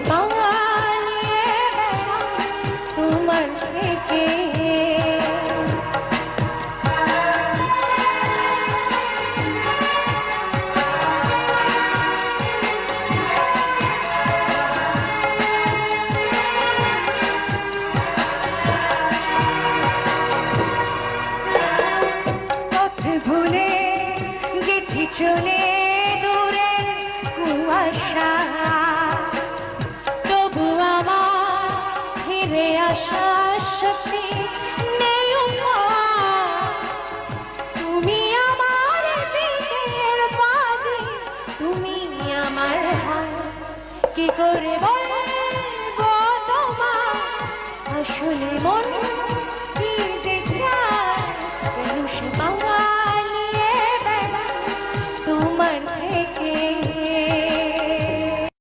পাওয়া তোমার গেছি চলে ঘুরে আসা সত্যি নেই তুমি আমার পাগে তুমি আমার কি করে বলব আসলে মন কি যে চায় পাওয়া